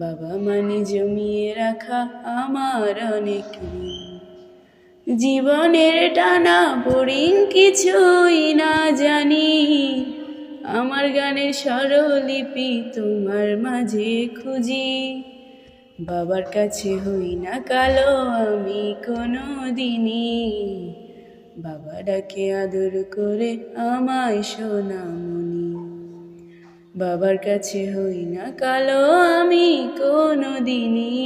বাবা মানে জমিয়ে রাখা আমার অনেক জীবনের টানা বোরিং কিছুই না জানি। আমার গানের স্বরলিপি তোমার মাঝে খুঁজি। বাবার কাছে হই না কালো আমি কোনো দিনই বাবা ডাকে আদর করে আমায় সোনামণি বাবার কাছে হই না কালো আমি কোনো দিনই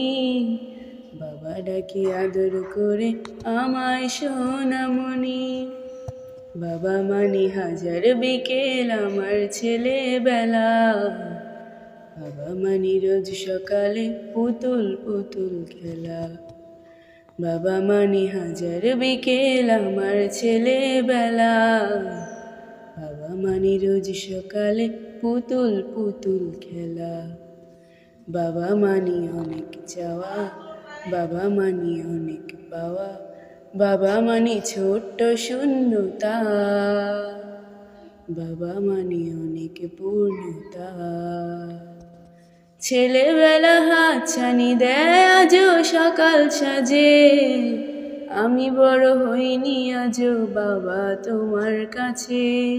বাবা ডাকে আদর করে আমায় সোনামণি বাবা মানে হাজার বিকেল আমার ছেলেবেলা। বাবা মানে রোজ সকালে পুতুল পুতুল খেলা। বাবা মানে হাজার বিকেল আমার ছেলেবেলা। মানে রোজ সকালে পুতুল পুতুল খেলা। বাবা মানি অনেক চাওয়া, বাবা মানি অনেক পাওয়া, বাবা মানি ছোট্ট শূন্যতা। বাবা মানি অনেক পূর্ণতা। ছেলেবেলা হাত ছানি দেয় আজও সকাল সাজে। আমি বড় হইনি আজও বাবা তোমার কাছে।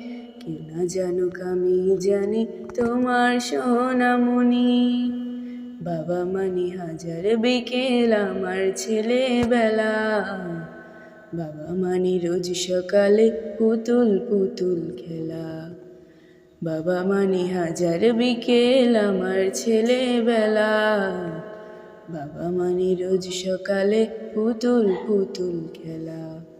না জানো আমি জানি তোমার সোনামণি। বাবা মানি হাজার বিকেল আমার ছেলেবেলা। বাবা মানি রোজ সকালে পুতুল পুতুল খেলা। বাবা মানি হাজার বিকেল আমার ছেলেবেলা। বাবা মানি রোজ সকালে পুতুল পুতুল খেলা।